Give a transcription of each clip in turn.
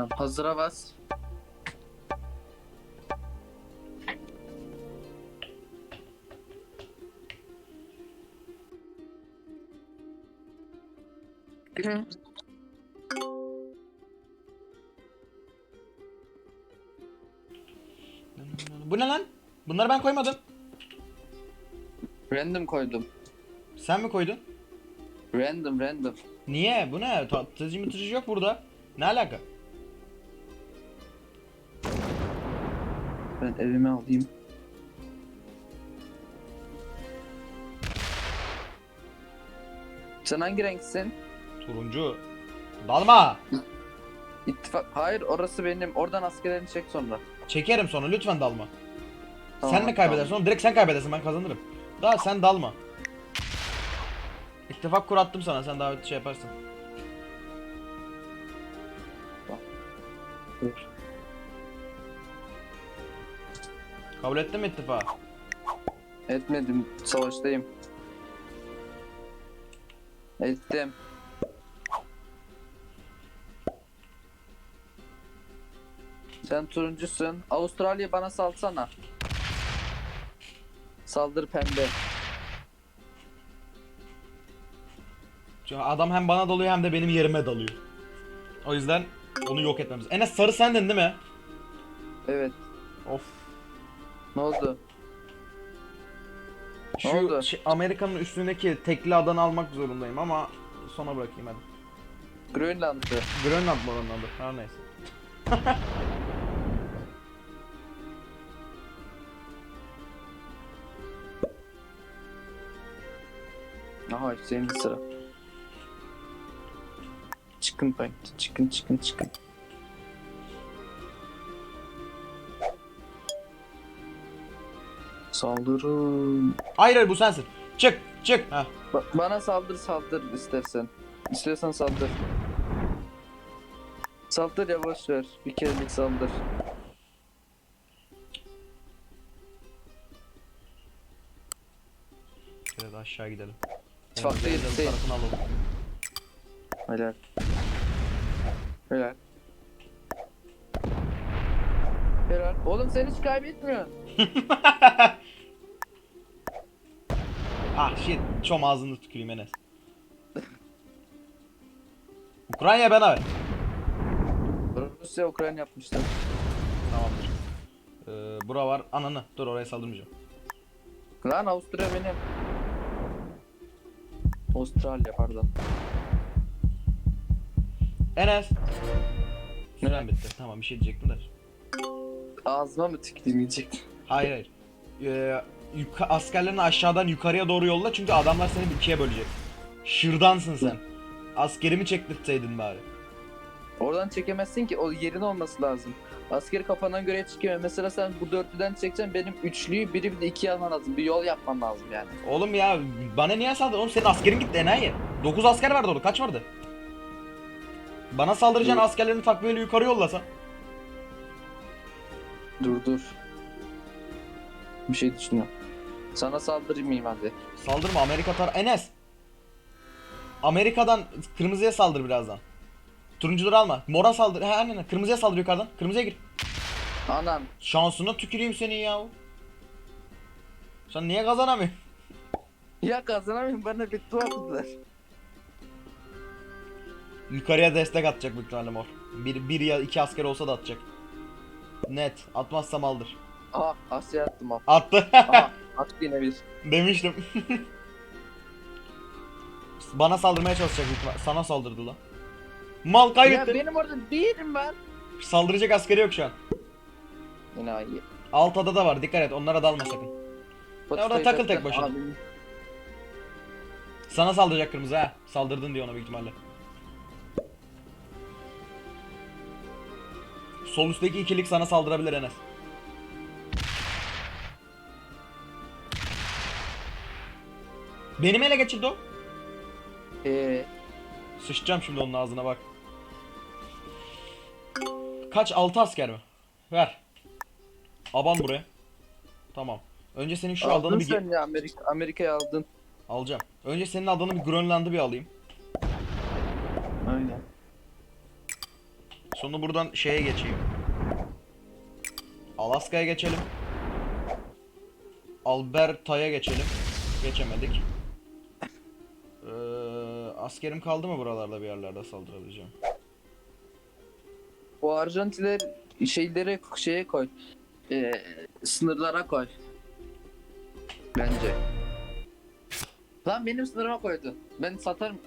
Tamam, hazıra bas. Bu ne lan? Bunları ben koymadım. Random koydum. Sen mi koydun? Random random. Niye? Bu ne? Tatıcı mıtıcı yok burada. Ne alaka? Ben evime alayım. Sen hangi renksin? Turuncu. Dalma. İttifak... Hayır orası benim. Oradan askerlerini çek sonra. Çekerim sonra lütfen dalma. Tamam, sen ne kaybedersin tamam. oğlum? Direkt sen kaybedersin ben kazanırım. Daha sen dalma. İttifak kur attım sana sen davet şey yaparsın. Dur. Kabul ettin mi ittifak? Etmedim. Savaştayım. Ettim. Sen turuncusun. Avustralya bana salsana. Saldır pembe. Çünkü adam hem bana dalıyor hem de benim yerime dalıyor. O yüzden onu yok etmemiz. Enes sarı sendin değil mi? Evet. Of. Ne oldu? Ne Şu oldu? şey- Amerika'nın üstündeki tekli adanı almak zorundayım ama sona bırakayım hadi. Grönland'ı. Grönland mı oranın adı? Her neyse. Aha de sıra. Chicken point. Chicken chicken chicken. Saldırın. Hayır hayır bu sensin. Çık çık. Heh. Ba- bana saldır saldır istersen. İstiyorsan saldır. Saldır yavaş ver. Bir kerelik saldır. De aşağı gidelim. İttifakta Denizlerin yetişeyim. tarafını alalım. Helal. Helal. Helal. Oğlum sen hiç kaybetmiyorsun. ah shit. Çom ağzını tüküreyim Enes. Ukrayna bana ver. Rusya Ukrayna yapmışlar. Tamamdır. Ee, bura var. Ananı. Dur oraya saldırmayacağım. Lan Avusturya benim. Avustralya pardon. Enes. Süren Ne? bitti. Tamam bir şey diyecektim de. Ağzıma mı tüküreyim yiyecek? Hayır hayır. Ee, yuka- askerlerini aşağıdan yukarıya doğru yolla çünkü adamlar seni ikiye bölecek. Şırdansın sen. Askerimi çektirtseydin bari. Oradan çekemezsin ki o yerin olması lazım. Askeri kafana göre çıkıyor. Mesela sen bu dörtlüden çekeceksin benim üçlüyü biri bir de ikiye alman lazım. Bir yol yapman lazım yani. Oğlum ya bana niye saldırdın? Oğlum senin askerin gitti enayi. 9 asker vardı orada. Kaç vardı? Bana saldıracağın askerlerini takviyeyle yukarı yollasan. Dur dur. Bir şey düşünüyorum. Sana saldırmayayım hadi. Saldırma Amerika tar... Enes! Amerika'dan kırmızıya saldır birazdan. Turuncuları alma. Mora saldır. He aynen kırmızıya saldır yukarıdan. Kırmızıya gir. Anam. Şansına tüküreyim senin ya. Sen niye kazanamıyorsun? Ya kazanamıyorum bana bir tuhaf attılar. Yukarıya destek atacak büyük ihtimalle mor. Bir, bir ya iki asker olsa da atacak. Net. Atmazsam aldır. Aha Asya attım ha. Attı. Aha attı yine bir. Demiştim. Bana saldırmaya çalışacak ihtimal- Sana saldırdı lan. Mal Ya kaybetti. benim orada yerim var. Saldıracak askeri yok şu an. Yine iyi. Alt adada var dikkat et onlara dalma sakın. orada takıl tek başına. Abim. Sana saldıracak kırmızı ha. Saldırdın diye ona büyük ihtimalle. Sol üstteki ikilik sana saldırabilir Enes. Benim ele geçirdi o. Ee, Sıçacağım şimdi onun ağzına bak. Kaç? 6 asker mi? Ver. Aban buraya. Tamam. Önce senin şu aldın adanı bir sen ya Amerika, Amerika'yı aldın. alacağım. Önce senin adanı bir Grönland'ı bir alayım. Aynen. Sonra buradan şeye geçeyim. Alaska'ya geçelim. Alberta'ya geçelim. Geçemedik. Askerim kaldı mı buralarda bir yerlerde saldırabileceğim? O Arjantiler şeyleri şeye koy. Ee, sınırlara koy. Bence. Lan benim sınırıma koydu. Ben satarım.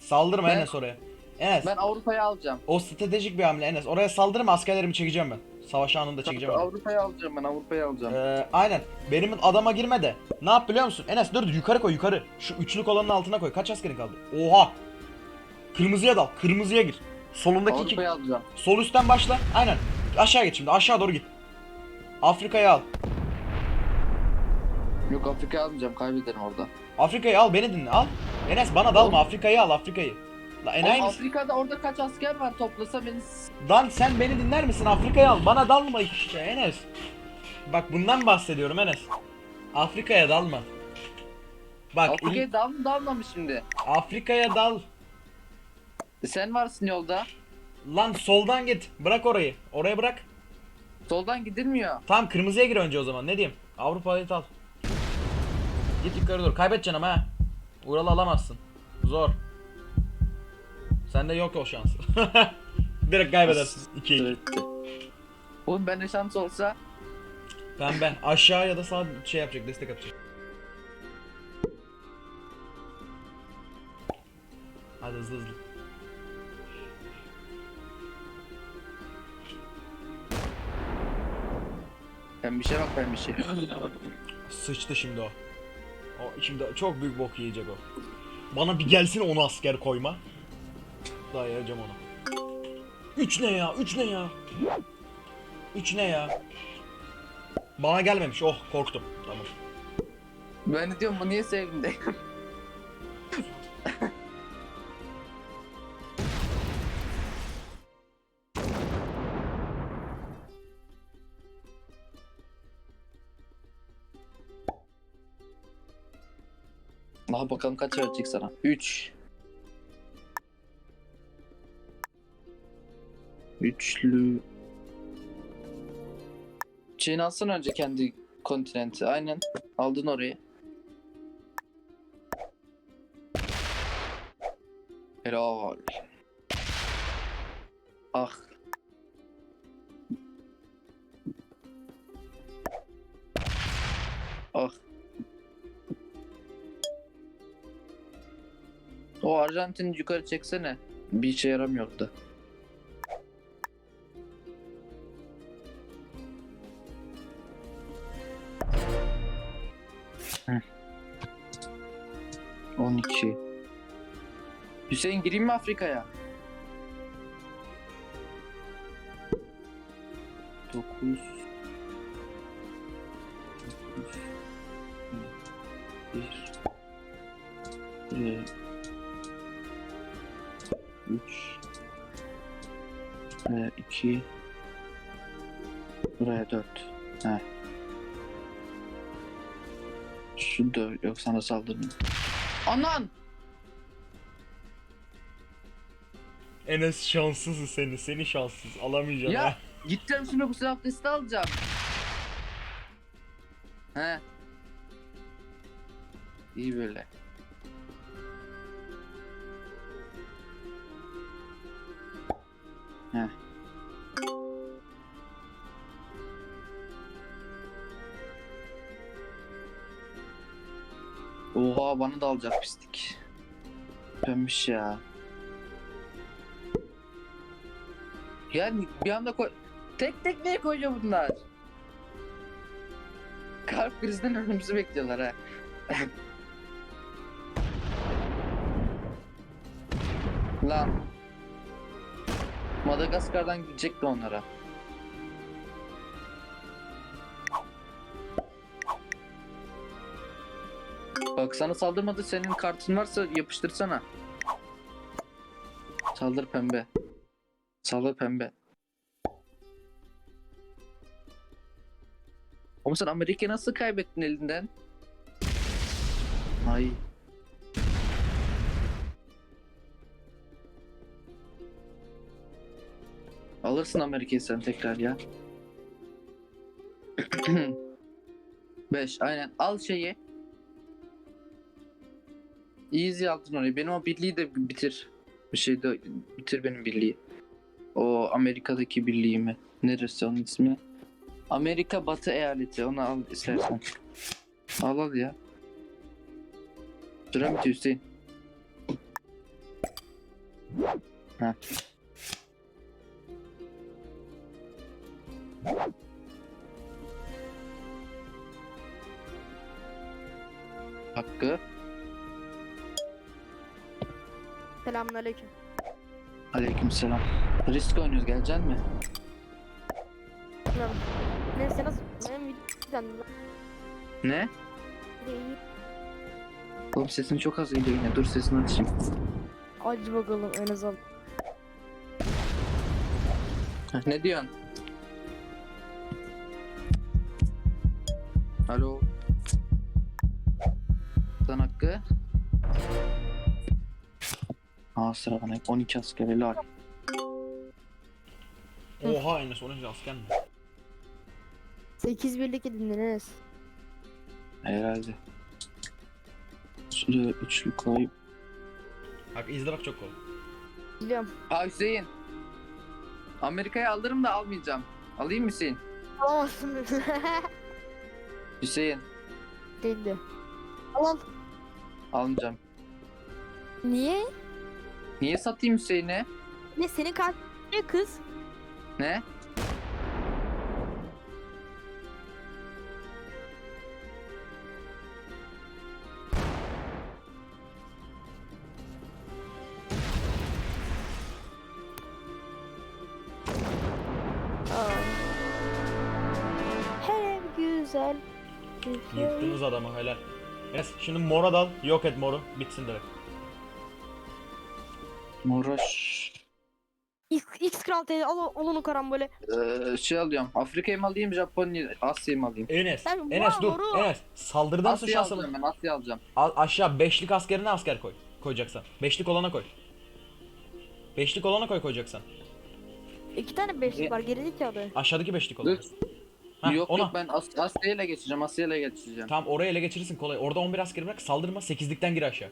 Saldırma Ben- Enes oraya. Enes Ben Avrupa'yı alacağım. o stratejik bir hamle Enes. Oraya saldırma askerlerimi çekeceğim ben. Savaş anında çekeceğim. onu. Avrupa'yı alacağım ben Avrupa'yı alacağım. Ee, aynen. Benim adama girme de. Ne yap biliyor musun? Enes dur yukarı koy yukarı. Şu üçlü kolonun altına koy. Kaç askerin kaldı? Oha. Kırmızıya dal. Kırmızıya gir. Solundaki iki... Avrupa'yı alacağım. Sol üstten başla. Aynen. Aşağı git şimdi. Aşağı doğru git. Afrika'yı al. Yok Afrika'yı almayacağım kaybederim orada. Afrika'yı al beni dinle al. Enes bana dalma Afrika'yı al Afrika'yı. La enayi misin? Afrika'da orada kaç asker var toplasa beni s- Lan sen beni dinler misin? Afrika'yı al. Bana dalma işte Enes. Bak bundan bahsediyorum Enes. Afrika'ya dalma. Bak Afrika'ya dal mı dalma mı şimdi? Afrika'ya dal. E Sen varsın yolda. Lan soldan git. Bırak orayı. Oraya bırak. Soldan gidilmiyor. Tamam kırmızıya gir önce o zaman. Ne diyeyim? Avrupa'yı al. Git yukarı doğru. Kaybedeceksin ama ha. Ural'ı alamazsın. Zor. Sende yok o şans. Direkt kaybedersin. 2 Evet. Oğlum bende şans olsa Pembe. Aşağı ya da sağ şey yapacak. Destek atacak. Hadi hızlı hızlı. ben bir şey bak ben bir şey. Sıçtı şimdi o. O şimdi çok büyük bok yiyecek o. Bana bir gelsin onu asker koyma. Dayayacağım onu. Üç ne ya? Üç ne ya? Üç ne ya? Bana gelmemiş. Oh korktum. Tamam. ben de diyorum bu niye sevindi? Aha bakalım kaç verecek sana. 3 Üçlü Çin alsın önce kendi kontinenti. Aynen. Aldın orayı. Helal. Ah. Ah. O Arjantin yukarı çeksene. Bir işe yaramıyor Hüseyin gireyim mi Afrika'ya? 9 1 2 3 2 Buraya 4 He Şu da yok sana saldırmıyor. Anan! Enes şanssız seni. Seni şanssız. Alamayacağım Ya ha. gideceğim şimdi bu silah testi alacağım. He. İyi böyle. He. Oha bana da alacak pislik. Pembiş ya. Yani bir anda koy... Tek tek niye koyuyor bunlar? Kalp krizinden ölümümüzü bekliyorlar ha. Lan. Madagaskar'dan gidecekti onlara. Bak sana saldırmadı senin kartın varsa yapıştırsana. Saldır pembe. Saldır pembe. Oğlum sen Amerika'yı nasıl kaybettin elinden? Ay. Alırsın Amerika'yı sen tekrar ya. 5 aynen al şeyi. Easy aldın orayı. Benim o birliği de bitir. Bir şey de bitir benim birliği. O Amerika'daki birliğimi. Neresi onun ismi? Amerika Batı Eyaleti. Onu al istersen. Al al ya. Süre bitiyor Hüseyin. Ha. Hakkı. Selamünaleyküm. Aleykümselam. Risk oynuyoruz. Gelecek mi? Selam. Neyse nasıl? Benim Ne? Oğlum sesin çok az geliyor yine. Dur sesini açayım. Acı bakalım en azından. Heh, ne diyorsun? Alo. Sen Hakkı. Aa sıra bana 12 asker helal. Oha Enes 12 asker mi? 8 birlik edin Enes. Herhalde. Şuraya üçlü koy. Bak izle bak çok kolay. Biliyorum. Aa Hüseyin. Amerika'yı alırım da almayacağım. Alayım mı Hüseyin? Alamazsın. Hüseyin. Değildi. Al al. Almayacağım. Niye? Niye satayım Hüseyin'e? Ne senin ne kız? Ne? Aa. Her güzel. Yıktınız adamı helal. Enes şimdi mora dal. Yok et moru. Bitsin direkt. Moraş. X, X Kral teyze al, al onu karambole. Ee, şey alıyorum. Afrika'yı mı alayım, Japonya'yı, Asya'yı mı alayım? Enes. Sen Enes dur. moru. Enes. Saldırıdan Asya'yı şansını. alacağım ben, Asya alacağım. Al aşağı beşlik askerine asker koy. Koyacaksan. Beşlik olana koy. Beşlik olana koy koyacaksan. İki tane beşlik var gerideki adı. Aşağıdaki beşlik olana. Dur. Ha, yok ona. yok ben As Asya'yı ele geçeceğim, Asya'yı ele geçeceğim. Tamam oraya ele geçirirsin kolay. Orada 11 askeri bırak saldırma 8'likten gir aşağı.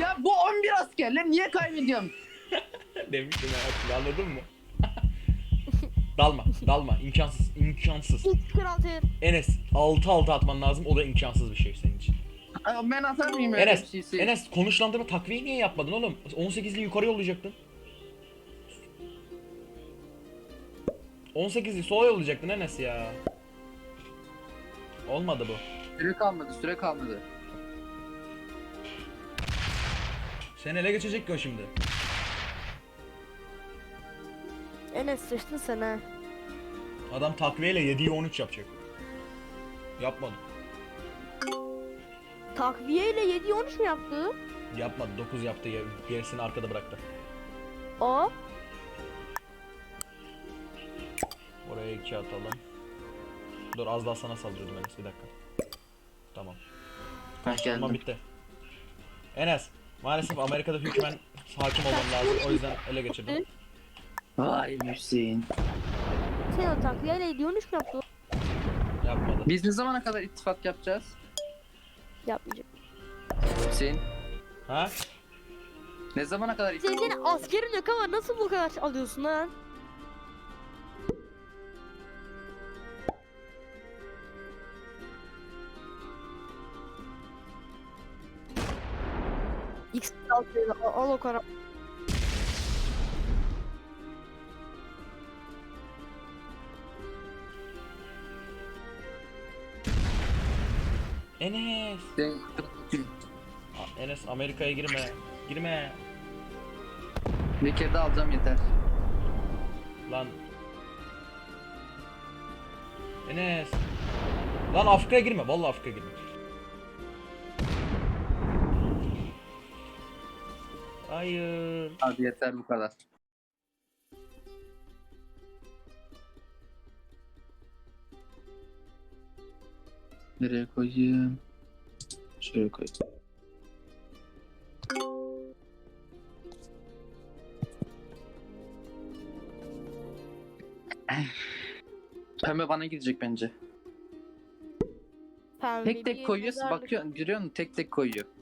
Ya bu 11 askerler niye kaybediyorum? Demiştim ya anladın mı? dalma dalma imkansız imkansız. Kral. Enes 6 6 atman lazım o da imkansız bir şey senin için. Ay, Ben atar mıyım öyle bir Enes, şeysi? Enes konuşlandırma takviye niye yapmadın oğlum? 18'li yukarı yollayacaktın. 18'li sola yollayacaktın Enes ya. Olmadı bu. Süre kalmadı, süre kalmadı. Sen ele geçecek ki o şimdi. Enes sıçtın sen ha. Adam takviyeyle 7'yi 13 yapacak. Yapmadı. Takviye ile 7 13 mu yaptı? Yapmadı. 9 yaptı. ya- Gerisini arkada bıraktı. O. Oraya 2 atalım. Dur az daha sana saldırıyordum Enes bir dakika. Tamam. Ben Tamam geldim. bitti. Enes maalesef Amerika'da hükmen hakim olmam lazım. O yüzden ele geçirdim. Vay Hüseyin. Sen o takviye ile 7 13 mu yaptı? Yapmadı. Biz ne zamana kadar ittifak yapacağız? Yapmayacak. Hüseyin. Ha? Ne zamana kadar Sen ittifak senin askerin yok ama nasıl bu kadar alıyorsun lan? X Kral teyze al, al o kara. Enes. Hüseyin. A- Enes Amerika'ya girme. Girme. Bir kere daha alacağım yeter. Lan. Enes. Lan Afrika'ya girme. Vallahi Afrika'ya girme. Hayır. Hadi yeter bu kadar. Nereye koyayım? Şuraya koy. Pembe bana gidecek bence. Pembe Tek tek koyuyorsun bakıyorsun görüyor musun tek tek koyuyor.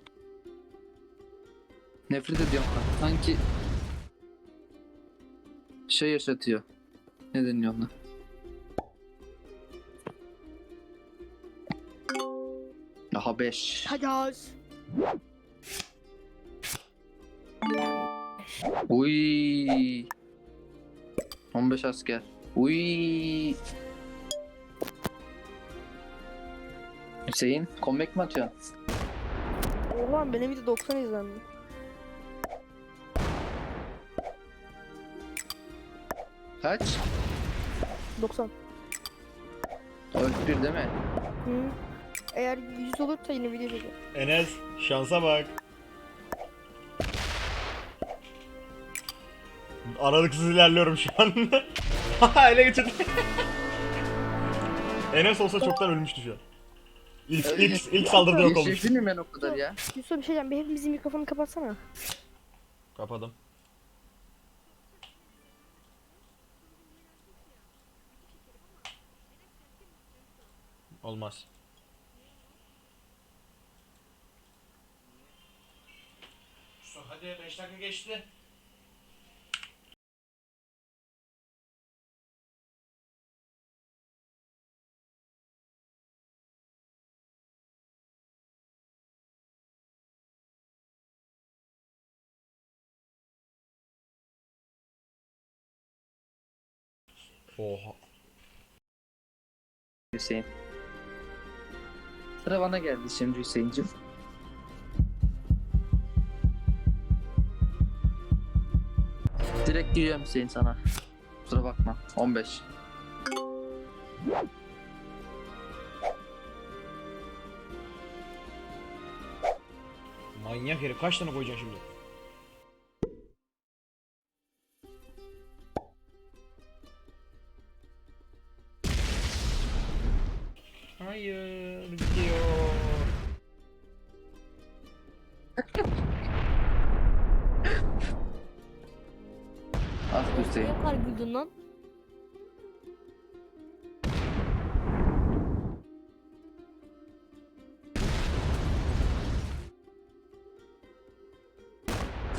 Nefret ediyorum ona. Sanki şey yaşatıyor. Ne deniyor ona? Daha 5. Hadi az. Uy. 15 asker. Uy. Hüseyin, comeback mi atıyorsun? Ulan benim video 90 izlendi. Kaç? 90. Öldü bir değil mi? Hı. Eğer 100 olursa yine video çekeceğim. Enes şansa bak. Aralıksız ilerliyorum şu an. Ele geçirdi. Enes olsa çoktan ölmüştü şu an. İlk, ilk, ilk saldırıda yok olmuş. Mi ben o kadar ya? Yusuf bir şey diyeceğim. Bir hepimizin mikrofonu kapatsana. Kapadım. Olmaz. Hadi 5 dakika geçti. Oha. Hüseyin. Sıra bana geldi şimdi Hüseyin'cim. Direkt giriyorum Hüseyin sana. Kusura bakma. 15. Manyak herif kaç tane koyacaksın şimdi? Ah Hüseyin. Ne kadar güldün lan?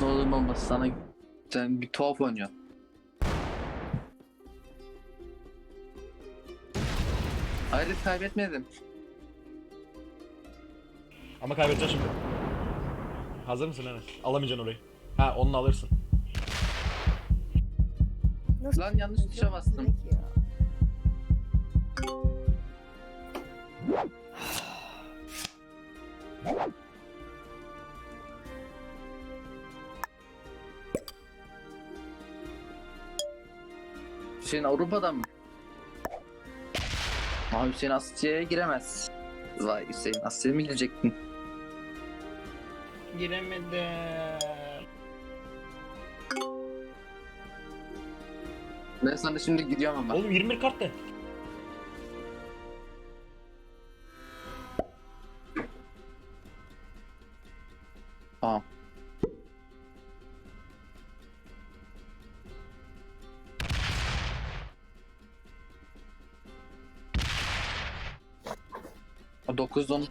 Ne olur olmaz sana sen bir tuhaf oynuyorsun. Hayır kaybetmedim. Ama kaybedeceksin şimdi. Hazır mısın Enes? Alamayacaksın orayı. Ha onu alırsın. Nasıl? Lan yanlış tuşa bastım. Hüseyin Avrupa'dan mı? Ama Hüseyin Asya'ya giremez. Vay Hüseyin Asya'ya mı girecektin? Giremedim. Ben sana şimdi gidiyorum ama. Oğlum 21 kart ne? Tamam. A 9 10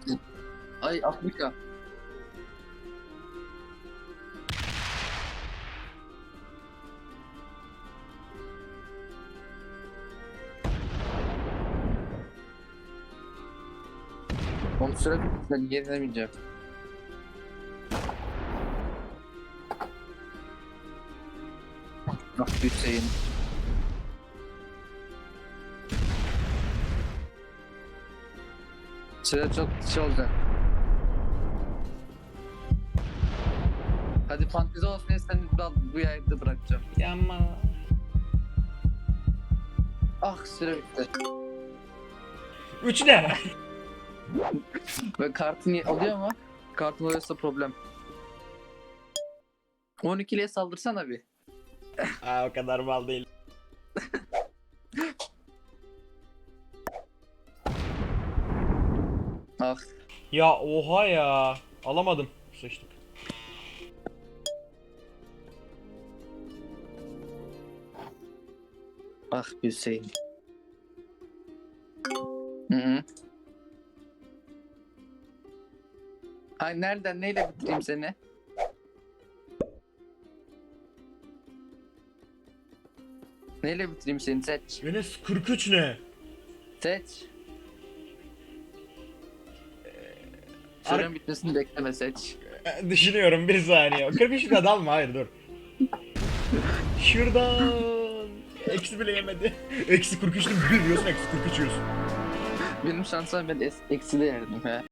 Ay Afrika. Onu süre ben yenilemeyeceğim. Ah Hüseyin. Süre çok şey olacak. Hadi fantezi olsun dal bu yayında bırakacağım. Yama. Ah süre bitti. 3 ne? Ve kartın alıyor mu? Kartın alıyorsa problem. 12'liye saldırsana bir. Aa o kadar mal değil. Ah Ya oha ya. Alamadım. Sıçtık. Ah Hüseyin. Ay nereden neyle bitireyim seni? Neyle bitireyim seni seç. Enes 43 ne? Seç. Süren bitmesini bekleme seç. E, Düşünüyorum bir saniye. 43 de dalma hayır dur. Şuradan. Eksi bile yemedi. Eksi 43'tü bir yiyorsun eksi 43 yiyorsun. Benim şansım ben es- eksi de yerdim he.